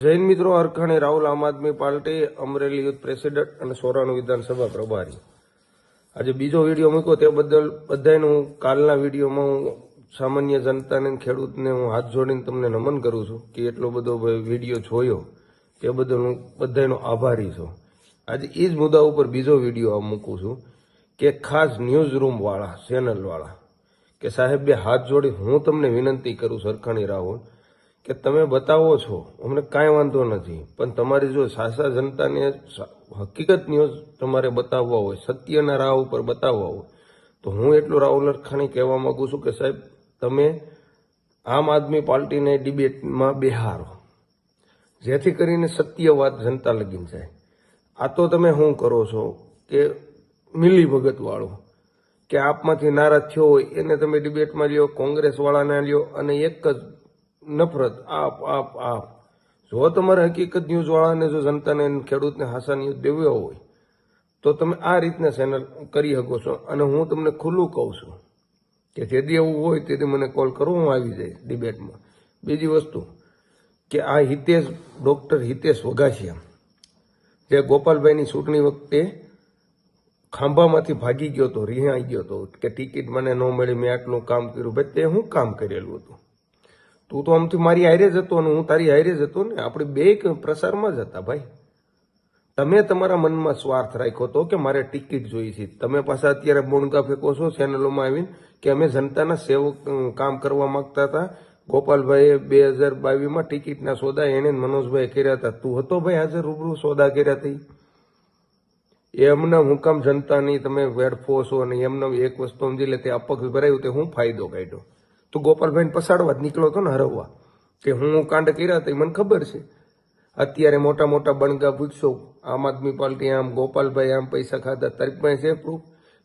જૈન મિત્રો Arkhani Rahul Aam Aadmi party Amreli youth president અને સોરાણું વિધાનસભા પ્રભારી. આજે બીજો વીડિયો મૂક્યો તે બદલ બધાનું કાલના વિડીયોમાં હું સામાન્ય જનતાને ખેડૂતને હું હાથ જોડીને તમને નમન કરું છું કે એટલો બધો વીડિયો જોયો તે બદલ હું બધાનો આભારી છું. આજે એ જ મુદ્દા ઉપર બીજો વીડિયો આ મૂકું છું કે ખાસ ન્યૂઝ રૂમવાળા ચેનલવાળા કે સાહેબ બે હાથ જોડી હું તમને વિનંતી કરું સરખાણી રાહુલ કે તમે બતાવો છો, અમને કાંઈ વાંધો નથી. પણ તમારી જો સાસા જનતાને હકીકત ન્યૂઝ તમારે બતાવવા હોય, સત્યના રાહ ઉપર બતાવવા હોય, તો હું એટલું રાહુલ અરખાણી કહેવા માગું છું કે સાહેબ, તમે આમ આદમી પાર્ટીને ડિબેટમાં બેહારો. જેથી કરીને સત્ય વાત જનતા લગીન જાય. આ તો તમે શું કરો છો કે મિલી ભગતવાળો કે આપમાંથી નારાજ થયો હોય, એને તમે ડિબેટમાં લ્યો કોંગ્રેસ વાળાને લ્યો, અને એક જ નફરત, આપ આપ આપ. જો તમારે હકીકત ન્યૂઝ વાળાને, જો જનતાને ખેડૂતને હાસા ન્યૂઝ દેવ્યો હોય, તો તમે આ રીતના ચેનલ કરી શકો છો. અને હું તમને ખુલ્લું કહું છું કે જેથી એવું હોય તેથી મને કોલ કરો, હું આવી જઈશ ડિબેટમાં. બીજી વસ્તુ કે આ હિતેશ ડૉક્ટર હિતેશ વઘાસિયા, જે ગોપાલભાઈની ચૂંટણી વખતે ખાંભામાંથી ભાગી ગયો હતો, રિહાઈ ગયો હતો, કે ટિકિટ મને ન મળી, મેં આટલું કામ કર્યું. ભાઈ, તે હું કામ કરેલું હતું? તું તો આમથી મારી હારે જ હતો અને હું તારી હારે જ હતો ને. આપણે બે પ્રસારમાં જ હતા ભાઈ. તમે તમારા મનમાં સ્વાર્થ રાખ્યો હતો કે મારે ટિકિટ જોઈ છે. તમે પાછા અત્યારે બોણકા ફેંકો છો ચેનલોમાં આવીને કે અમે જનતાના સેવક કામ કરવા માંગતા હતા. ગોપાલભાઈએ બે હજાર બાવીસમાં ટિકિટના સોદા એને મનોજભાઈ કર્યા હતા. તું હતો ભાઈ હાજર રૂબરૂ સોદા કર્યા હતી એ એમને હું કામ જનતાની તમે વેડફો છો અને એમને એક વસ્તુ સમજી લે તે અપક્ષ ભરાયું તે હું ફાયદો કાઢ્યો. તું ગોપાલભાઈને પસાડવા જ નીકળો હતો ને હરવવા. કે હું કાંડ કર્યા હતા એ મને ખબર છે. અત્યારે મોટા મોટા બણગા પૂછશો આમ આદમી પાર્ટી આમ, ગોપાલભાઈ આમ પૈસા ખાધા, તારી પાસે છે પ્રૂફ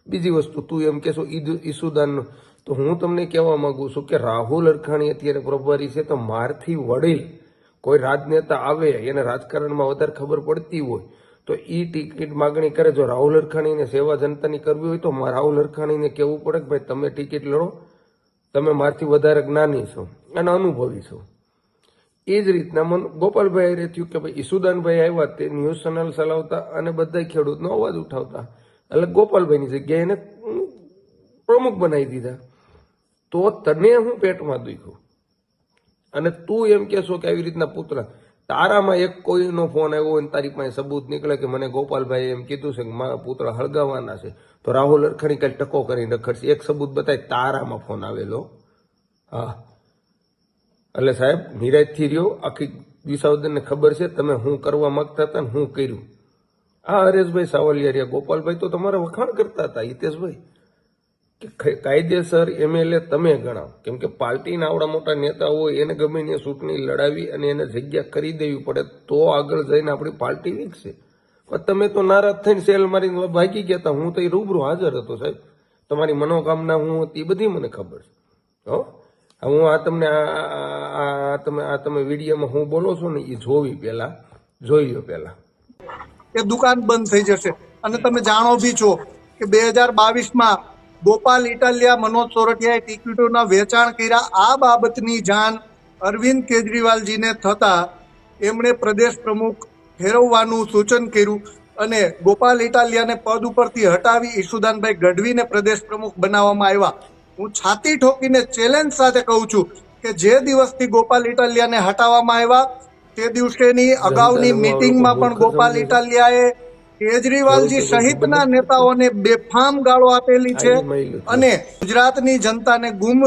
બીજી વસ્તુ, તું એમ કહેશો, ઈદ, ઈસુદાનનો. તો હું તમને કહેવા માંગુ છું કે રાહુલ અરખાણી અત્યારે પ્રભારી છે તો મારથી વડીલ. કોઈ રાજનેતા આવે, એને રાજકારણમાં વધારે ખબર પડતી હોય, તો ઈ ટિકિટ માગણી કરે. જો રાહુલ અરખાણીને સેવા જનતાની કરવી હોય તો રાહુલ અરખાણીને કહેવું પડે કે ભાઈ તમે ટિકિટ લડો. તમે મારથી વધારે જ્ઞાની છો અને અનુભવી છો. એ જ રીતના મન ગોપાલભાઈ હારે થયું કે ભાઈ ઈસુદાનભાઈ આવ્યા તે ન્યૂઝ ચેનલ ચલાવતા અને બધા ખેડૂતનો અવાજ ઉઠાવતા. એટલે ગોપાલભાઈની જગ્યાએ એને પ્રમુખ બનાવી દીધા. તો તને હું પેટમાં દુખ્યું. અને તું એમ કહેશો કે આવી રીતના પુત્ર તારામાં એક કોઈનો ફોન આવ્યો હોય ને તારી પાસે સબૂત નીકળે કે મને ગોપાલભાઈ એમ કીધું છે કે મારા પુત્ર હળગાવવાના છે. તો રાહુલ અરખણી કઈ ટકો કરીને રખડશે. એક સબૂત બતાય તારામાં ફોન આવેલો. હા. એટલે સાહેબ નિરાજથી રહ્યો. આખી વિસાવદનને ખબર છે તમે હું કરવા માંગતા હતા ને હું કર્યું. આ હરેશભાઈ સાવલિયારિયા ગોપાલભાઈ તો તમારા વખાણ કરતા હતા, હિતેશભાઈ. કાયદેસર એમએલએ તમે ગણાવ. કેમ કે પાર્ટીના આવડા મોટા નેતા હોય, એને ગમે એને ચૂંટણી લડાવી અને એને જગ્યા કરી દેવી પડે, તો આગળ જઈને આપણી પાર્ટી વિકસે. પણ તમે તો નારાજ થઈને સેલ મારીને ભાગી ગયા હતા હું તો એ રૂબરૂ હાજર હતો, સાહેબ. તમારી મનોકામના હું હતી બધી મને ખબર છે. હો? હું આ તમને આ તમે આ તમે વિડીયોમાં હું બોલો છો ને એ જોવી પહેલા જોઈ લો પહેલા એ દુકાન બંધ થઈ જશે. અને તમે જાણો બી છો કે બે હજાર બાવીસમાં ગોપાલ ઇટાલિયા મનોજ સોરઠિયાએ ટિકિટોના વેચાણ કર્યા. આ બાબતની જાણ અરવિંદ કેજરીવાલજીને થતા એમણે પ્રદેશ પ્રમુખ ફેરવવાનું સૂચન કર્યું અને ગોપાલ ઇટાલિયાને પદ ઉપરથી હટાવી ઈશુદાનભાઈ ગઢવીને પ્રદેશ પ્રમુખ બનાવવામાં આવ્યા. હું છાતી ઠોકીને ચેલેન્જ સાથે કહું છું કે જે દિવસથી ગોપાલ ઇટાલિયાને હટાવવામાં આવ્યા તે દિવસેની અગાઉની મિટિંગમાં પણ ગોપાલ ઇટાલિયાએ કેજરીવાલજી સહિતના નેતાઓને બેફામ ગાળો આપેલી છે અને ગુજરાતની જનતાને ગુમ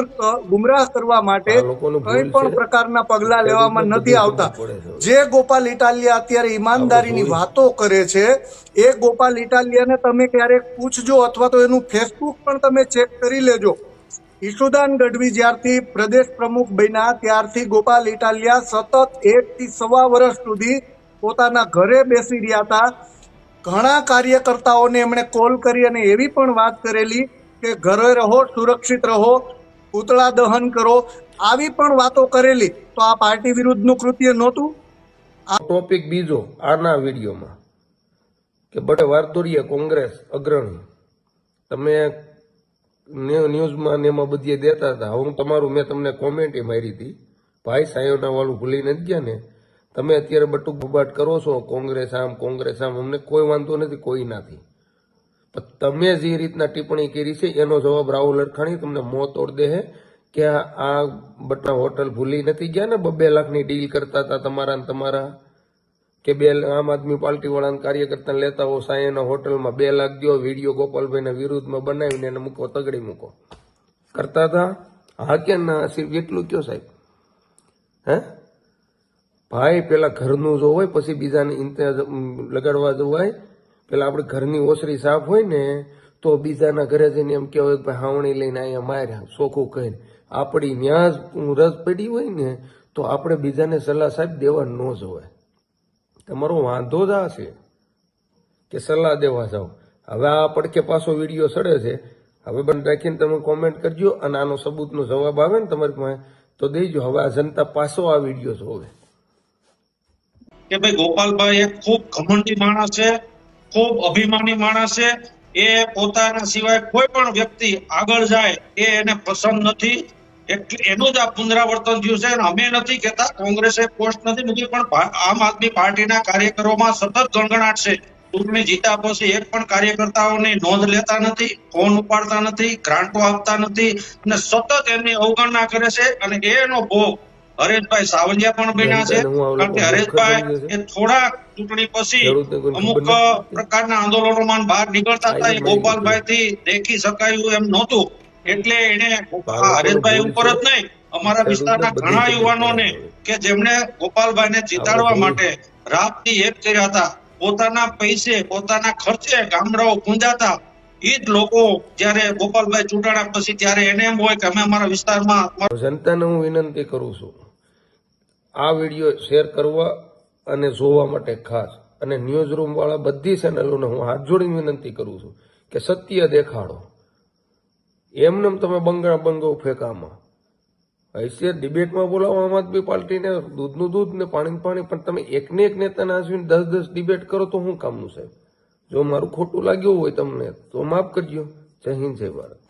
ગુમરાહ કરવા માટે કઈ પણ પ્રકારના પગલા લેવામાં નથી આવતા. જે ગોપાલ ઇટાલિયા અત્યારે ઈમાનદારીની વાતો કરે છે એ ગોપાલ ઇટાલિયાને તમે ક્યારેક પૂછજો અથવા તો એનું ફેસબુક પણ તમે ચેક કરી લેજો. ઈશુદાન ગઢવી જ્યારથી પ્રદેશ પ્રમુખ બન્યા ત્યારથી ગોપાલ ઇટાલિયા સતત એક થી સવા વર્ષ સુધી પોતાના ઘરે બેસી રહ્યા હતા. ઘણા કાર્યકર્તાઓને એમણે કોલ કરી અને એવી પણ વાત કરેલી કે ઘરે રહો, સુરક્ષિત રહો, પૂતળા દહન કરો, આવી પણ વાતો કરેલી. તો આ પાર્ટી વિરુદ્ધનું કૃત્ય નહોતું? આ ટોપિક બીજો આના વિડીયોમાં કે બટે વારદોરીયા કોંગ્રેસ અગ્રણી. તમે ન્યૂ- ન્યૂઝમાં ને એમાં બધી દેતા હતા. હું તમારું મેં તમને કોમેન્ટ મારી હતી. ભાઈ સાયોના વાળું ભૂલી નથી ગયા ને? તમે અત્યારે બટુક બબાટ કરો છો, કોંગ્રેસ આમ કોંગ્રેસ આમ, અમને કોઈ વાંધો નથી, કોઈ નથી. પણ તમે જે રીતના ટિપ્પણી કરી છે, એનો જવાબ રાહુલ અડખાણી તમને મોં તોડ દે કે આ- બટા હોટલ ભૂલી નથી ગયા ને, બબે લાખની ડીલ કરતા હતા તમારા તમારા, કે બે આમ આદમી પાર્ટી વાળાના કાર્યકર્તા લેતા હો સાયના હોટલમાં બે લાખ દો વીડિયો ગોપાલભાઈના વિરુદ્ધમાં બનાવીને એને મૂકો, તગડી મૂકો. કરતા હતા? હા કે ના સિર્ફ એટલું કયો સાહેબ? હે? ભાઈ પેલા ઘરનું જો હોય, પછી બીજાને લગાડવા જવાય પેલા આપણે ઘરની ઓસરી સાફ હોય ને, તો બીજાના ઘરે જઈને એમ કહેવાય ભાઈ હાવણી લઈને અહીંયા માર્યા ચોખ્ખું કહીને. આપણી ન્યાજ રસ પડી હોય ને, તો આપણે બીજાને સલાહ સાહેબ દેવા ન જવાય. તમારો વાંધો જ આ છે કે સલાહ દેવા જાઓ હવે આ પડકે પાછો વીડિયો સડે છે. હવે બંધ રાખીને તમે કોમેન્ટ કરજો અને આનો સબૂતનો જવાબ આવે ને તમારી પાસે, તો દેજો. હવે આ જનતા પાછો આ વીડિયો જોવે. કે ભાઈ ગોપાલભાઈ એક ખૂબ ઘમંડી માણસ છે, ખૂબ અભિમાની માણસ છે, એ પોતાના સિવાય કોઈ પણ વ્યક્તિ આગળ જાય એ એને પસંદ નથી. એટલે એનું જ આ પુનરાવર્તન થયું છે અમે નથી કહેતા, કોંગ્રેસે પોસ્ટ નથી મૂકી, પણ આમ આદમી પાર્ટીના કાર્યકરોમાં સતત ગણગણાટ છે. ચૂંટણી જીતા પછી એક પણ કાર્યકર્તાઓની નોંધ લેતા નથી, ફોન ઉપાડતા નથી, ગ્રાન્ટો આપતા નથી અને સતત એમની અવગણના કરે છે અને એનો ભોગ હરેશભાઈ સાવલિયા પણ બન્યા છે. કારણ કે હરેશભાઈ. એ થોડા ચૂંટણી પછી અમુક પ્રકારના આંદોલનોમાં બહાર નીકળતા હતા. એ ગોપાલભાઈ થી દેખી શકાયું એમ નહોતું. એટલે એને હરેશભાઈ ઉપર જ નહીં અમારા વિસ્તારના ઘણા યુવાનોને કે જેમણે ગોપાલભાઈને જીતાડવા. માટે રાતથી એક કર્યા હતા. પોતાના પૈસે પોતાના ખર્ચે ગામડાઓ પૂંજાતા એ જ લોકો જ્યારે ગોપાલભાઈ ચૂંટાણા પછી ત્યારે એને એમ હોય કે અમે અમારા વિસ્તારમાં જનતાને હું વિનંતી કરું છું આ વીડિયો શેર કરવા અને જોવા માટે ખાસ. અને ન્યૂઝ રૂમવાળા બધી ચેનલોને હું હાથ જોડીને વિનંતી કરું છું કે સત્ય દેખાડો. એમને તમે બંગા બંગો ફેંકામાં. હૈસિયત ડિબેટમાં બોલાવો, આમ આદમી પાર્ટીને, દૂધનું દૂધ ને પાણીનું પાણી, પણ તમે એકને એક નેતાને આવીને દસ દસ ડિબેટ કરો તો શું કામનું સાહેબ? જો મારું ખોટું લાગ્યું હોય તમને, તો માફ કરજો. જય હિન્દ, જય ભારત.